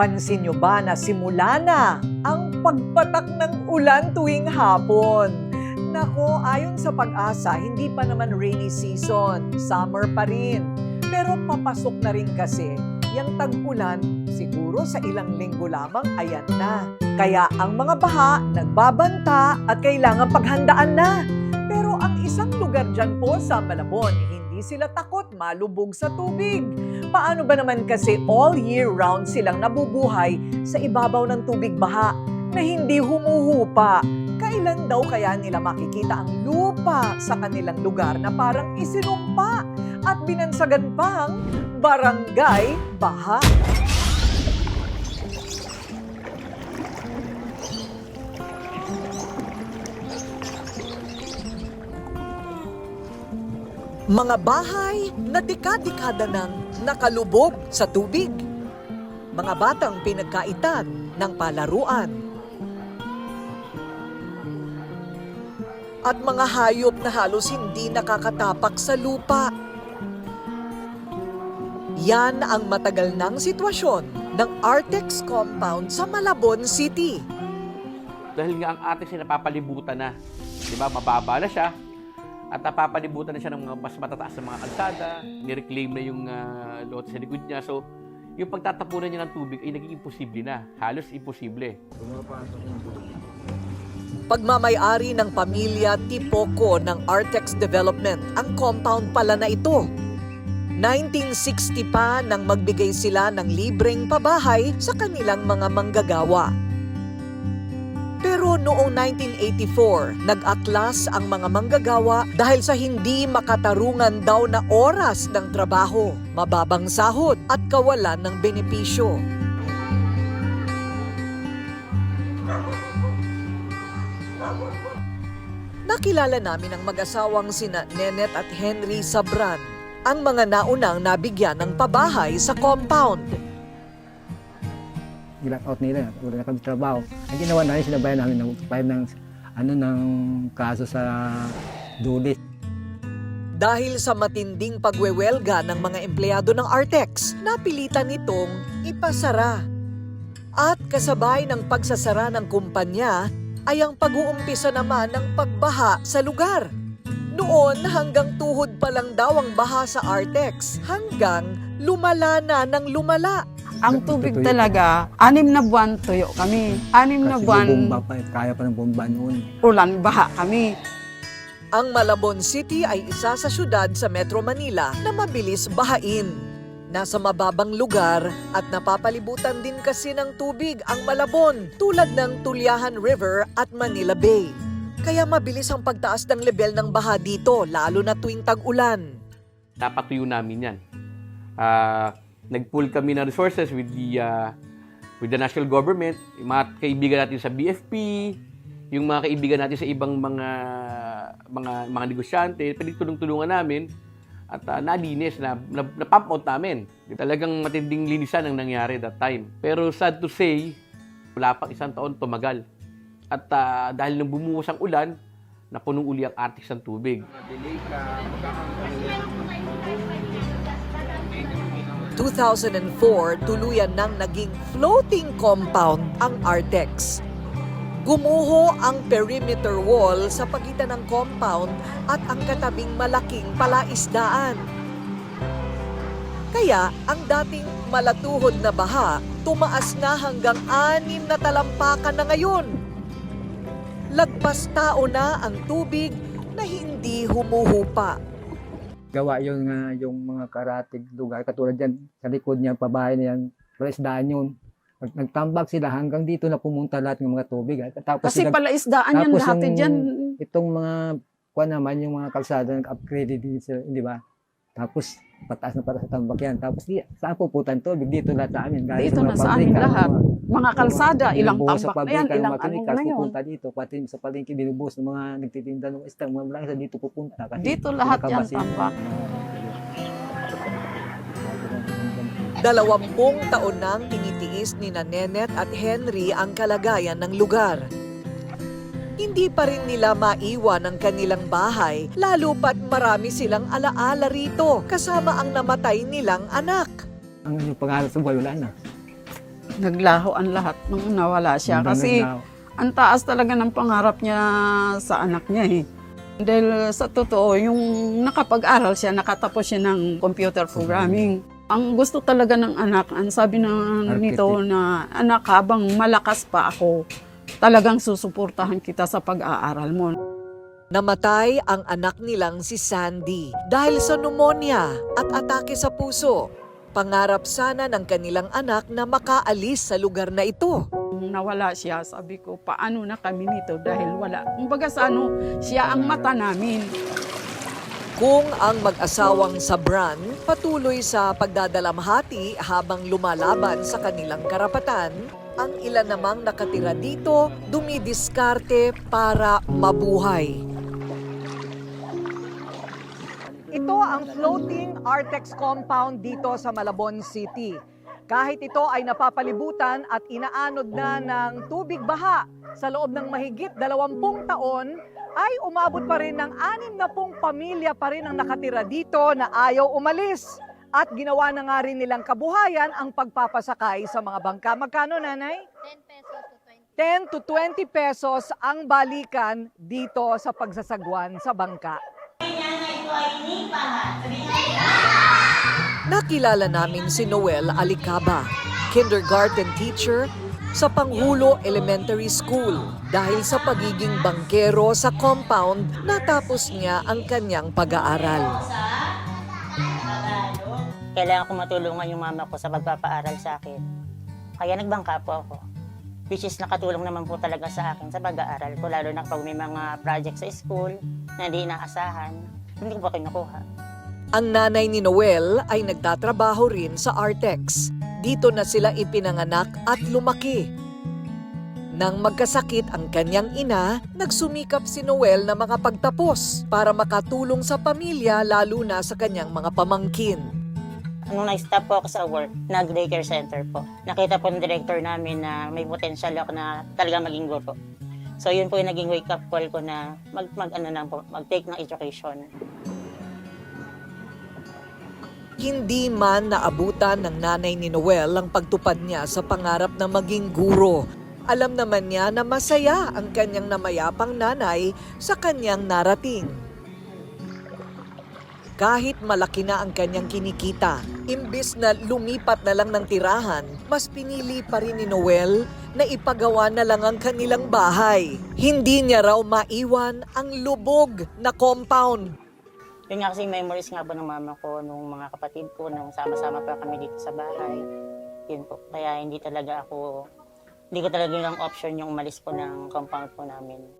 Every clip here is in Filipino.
Pansin nyo ba na simula na ang pagpatak ng ulan tuwing hapon? Nako, ayon sa pag-asa, hindi pa naman rainy season. Summer pa rin. Pero papasok na rin kasi yung tag-ulan, siguro sa ilang linggo lamang, ayan na. Kaya ang mga baha, nagbabanta at kailangan paghandaan na. Pero ang isang lugar dyan po sa Malabon, hindi sila takot malubog sa tubig. Paano ba naman kasi all year round silang nabubuhay sa ibabaw ng tubig baha na hindi humuhupa? Kailan daw kaya nila makikita ang lupa sa kanilang lugar na parang isinumpa at binansagan pang barangay baha? Mga bahay na dekada-dekada nang nakalubog sa tubig. Mga batang pinagkaitan ng palaruan. At mga hayop na halos hindi nakakatapak sa lupa. Yan ang matagal ng sitwasyon ng Artex compound sa Malabon City. dahil nga ang ating sinapapalibutan na, di ba, mababa na siya, at napapalibutan na siya ng mga mas matataas na mga kalsada, nireclaim na yung uh, lote sa likod niya. So, yung pagtatapunan niya ng tubig ay naging imposible na. Halos imposible. Pagmamayari ng pamilya Tipoco ng Artex Development ang compound pala na ito. 1960 pa nang magbigay sila ng libreng pabahay sa kanilang mga manggagawa. Pero noong 1984, nag-atlas ang mga manggagawa dahil sa hindi makatarungan daw na oras ng trabaho, mababang sahod at kawalan ng benepisyo. Nakilala namin ang mag-asawang sina Nenet at Henry Sabran, ang mga naunang nabigyan ng pabahay sa compound. Black out nila, wala na kami trabaho. Ang ginawa namin, sinabayan namin ng bayad ng ano ng kaso sa dulis. Dahil sa matinding pagwewelga ng mga empleyado ng Artex, napilitan itong ipasara. At kasabay ng pagsasara ng kumpanya ay ang pag-uumpisa naman ng pagbaha sa lugar. Noon hanggang tuhod pa lang daw ang baha sa Artex hanggang lumala na ng lumala. Ang tubig Tutuyo. talaga, anim na buwan tuyo kami. Anim na Kasi buwan bomba pa, kaya pa ng bomba noon. ulan, baha kami. Ang Malabon City ay isa sa syudad sa Metro Manila na mabilis bahain. Nasa mababang lugar at napapalibutan din kasi ng tubig ang Malabon tulad ng Tulyahan River at Manila Bay. Kaya mabilis ang pagtaas ng level ng baha dito lalo na tuwing tag-ulan. Napatuyo namin yan. Ah, nag-pool kami ng resources with the, ah, with the national government, yung mga kaibigan natin sa BFP, yung mga kaibigan natin sa ibang mga mga mga negosyante, pinagtulong-tulungan namin at uh, nalinis na, na, na pump out namin. Talagang matinding linisan ang nangyari that time. Pero sad to say, wala pang isang taon tumagal. At ah, dahil nang bumuhos ang ulan, napunong uli ang Arctic ng tubig. 2004, tuluyan nang naging floating compound ang Artex. Gumuho ang perimeter wall sa pagitan ng compound at ang katabing malaking palaisdaan. Kaya ang dating malatuhod na baha, tumaas na hanggang anim na talampakan na ngayon. Lagpas tao na ang tubig na hindi humuhupa. Gawa yung, nga yung mga karatig lugar, katulad yan, sa likod niya, pabahay na yan, presdaan yun. Nag- Nagtambak sila hanggang dito na pumunta lahat ng mga tubig. ah. Tapos Kasi sila- pala isdaan yan yung- dyan. itong mga kuha naman yung mga kalsada nag-upgrade din sila, di ba? Tapos pataas na para sa tambak yan. Tapos di, saan puputan to? Dito lahat sa amin. Galing Dito na sa amin pabrika, lahat. mga- Mga kalsada, mga ilang binubuhos sa tambak na yan, pabrika, ilang mga ano na yun. pupunta dito. Pati sa palengke binubuhos ng mga nagtitinda ng isda. Mga lang dito pupunta. Kasi Dito lahat yan tambak. Dalawampung taon nang tinitiis ni Nenet at Henry ang kalagayan ng lugar. Hindi pa rin nila maiwan ang kanilang bahay, lalo pat marami silang alaala rito kasama ang namatay nilang anak. Ang yung pangarap sa buhay, wala na. Naglaho ang lahat nung nawala siya. Hanggang Kasi ang taas talaga ng pangarap niya sa anak niya eh. Dahil sa totoo, yung nakapag-aral siya, nakatapos siya ng computer programming. Ang gusto talaga ng anak, ang sabi na nito na, anak, habang malakas pa ako, talagang susuportahan kita sa pag-aaral mo. Namatay ang anak nilang si Sandy dahil sa pneumonia at atake sa puso. Pangarap sana ng kanilang anak na makaalis sa lugar na ito. Nung nawala siya, sabi ko, paano na kami nito dahil wala. Kumbaga sa ano, siya ang mata namin. Kung ang mag-asawang Sabran patuloy sa pagdadalamhati habang lumalaban sa kanilang karapatan, ang ilan namang nakatira dito dumidiskarte para mabuhay. Ito ang floating Artex compound dito sa Malabon City. Kahit ito ay napapalibutan at inaanod na ng tubig baha sa loob ng mahigit 20 taon, ay umabot pa rin ng 60 pamilya pa rin ang nakatira dito na ayaw umalis. At ginawa na nga rin nilang kabuhayan ang pagpapasakay sa mga bangka. Magkano, nanay? 10 to 20 pesos ang balikan dito sa pagsasagwan sa bangka. Nakilala namin si Noel Alicaba, kindergarten teacher sa Panghulo Elementary School. Dahil sa pagiging bangkero sa compound, natapos niya ang kanyang pag-aaral. Kailangan ko matulungan yung mama ko sa pagpapaaral sa akin. Kaya nagbangka po ako. Which is nakatulong naman po talaga sa akin sa pag-aaral ko, lalo na pag may mga project sa school na hindi inaasahan, hindi ko pa kinukuha. Ang nanay ni Noel ay nagtatrabaho rin sa Artex. Dito na sila ipinanganak at lumaki. Nang magkasakit ang kanyang ina, nagsumikap si Noel na makapagtapos para makatulong sa pamilya lalo na sa kanyang mga pamangkin. Nung nag-stop po ako sa work, nag-daycare center po. Nakita po ng director namin na may potential ako na talaga maging guro. So yun po yung naging wake up call ko na mag, mag ano na mag-take ng education. Hindi man naabutan ng nanay ni Noel ang pagtupad niya sa pangarap na maging guro. Alam naman niya na masaya ang kanyang namayapang nanay sa kanyang narating. Kahit malaki na ang kanyang kinikita, imbis na lumipat na lang ng tirahan, mas pinili pa rin ni Noel na ipagawa na lang ang kanilang bahay. Hindi niya raw maiwan ang lubog na compound Yun nga kasi memories nga po ng mama ko, nung mga kapatid ko, nung sama-sama pa kami dito sa bahay. Yun po. Kaya hindi talaga ako, hindi ko talaga yung option yung umalis po ng compound po namin.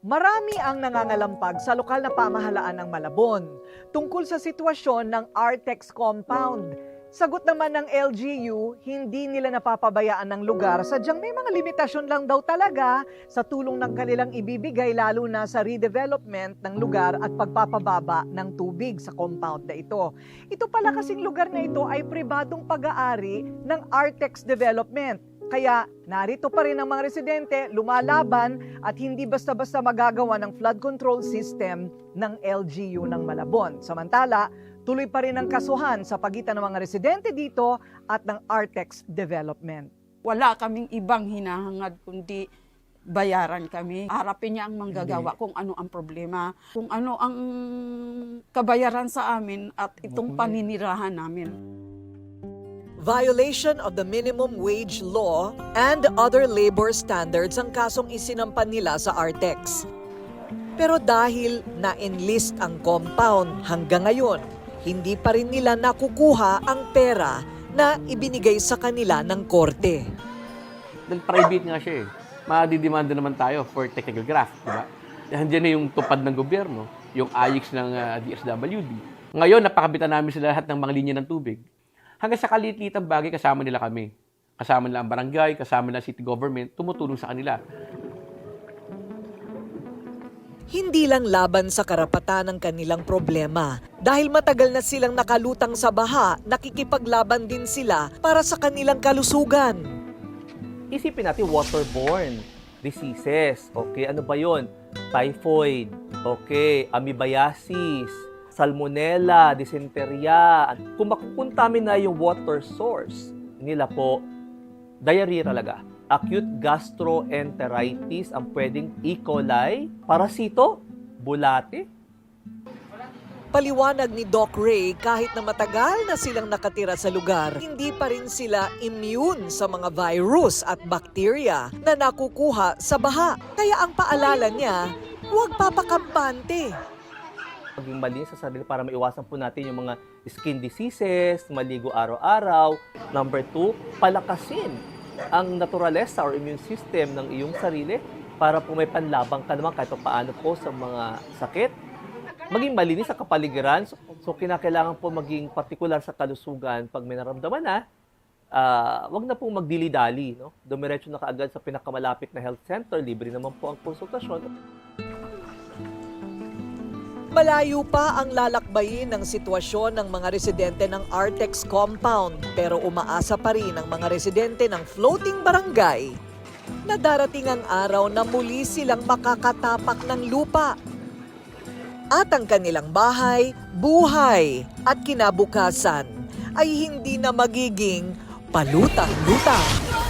Marami ang nangangalampag sa lokal na pamahalaan ng Malabon tungkol sa sitwasyon ng Artex compound. Sagot naman ng LGU, hindi nila napapabayaan ng lugar sadyang may mga limitasyon lang daw talaga sa tulong ng kanilang ibibigay lalo na sa redevelopment ng lugar at pagpapababa ng tubig sa compound na ito. Ito pala kasing lugar na ito ay pribadong pag-aari ng Artex Development. Kaya narito pa rin ang mga residente, lumalaban at hindi basta-basta magagawa ng flood control system ng LGU ng Malabon. Samantala, tuloy pa rin ang kasuhan sa pagitan ng mga residente dito at ng Artex Development. Wala kaming ibang hinahangad kundi bayaran kami. Harapin niya ang manggagawa kung ano ang problema, kung ano ang kabayaran sa amin at itong paninirahan namin. Violation of the minimum wage law and other labor standards ang kasong isinampan nila sa Artex. Pero dahil na-enlist ang compound hanggang ngayon, hindi pa rin nila nakukuha ang pera na ibinigay sa kanila ng korte. Dahil private nga siya eh. Madidemanda naman tayo for technical graft, di ba? Nandiyan na yung tupad ng gobyerno, yung AYIX ng ah, DSWD. Ngayon, napakabitan namin sila lahat ng mga linya ng tubig. Hanggang sa kaliit-litang bagay, kasama nila kami. Kasama nila ang barangay, kasama nila city government, tumutulong sa kanila. Hindi lang laban sa karapatan ng kanilang problema. Dahil matagal na silang nakalutang sa baha, nakikipaglaban din sila para sa kanilang kalusugan. isipin natin waterborne diseases. Okay, ano ba yon? Typhoid, okay, amoebiasis, salmonella, dysenteria. Kung makukontamin na yung water source nila po, diarrhea talaga. Acute gastroenteritis ang pwedeng E. coli, parasito, bulate, Paliwanag ni Doc Ray kahit na matagal na silang nakatira sa lugar, hindi pa rin sila immune sa mga virus at bakterya na nakukuha sa baha. Kaya ang paalala niya, huwag papakampante. Maging malinis sa sarili para maiwasan po natin yung mga skin diseases, maligo araw-araw. Number two, palakasin ang naturalesa or immune system ng iyong sarili para po may panlabang ka naman kahit pa paano po sa mga sakit. Maging malinis sa kapaligiran. So, so kinakailangan po maging partikular sa kalusugan pag may naramdaman na, ah, wag na pong magdili-dali. No? Dumiretso na kaagad sa pinakamalapit na health center. Libre naman po ang konsultasyon. Malayo pa ang lalakbayin ng sitwasyon ng mga residente ng Artex compound pero umaasa pa rin ang mga residente ng floating barangay na darating ang araw na muli silang makakatapak ng lupa. At ang kanilang bahay, buhay at kinabukasan ay hindi na magiging palutang-lutang.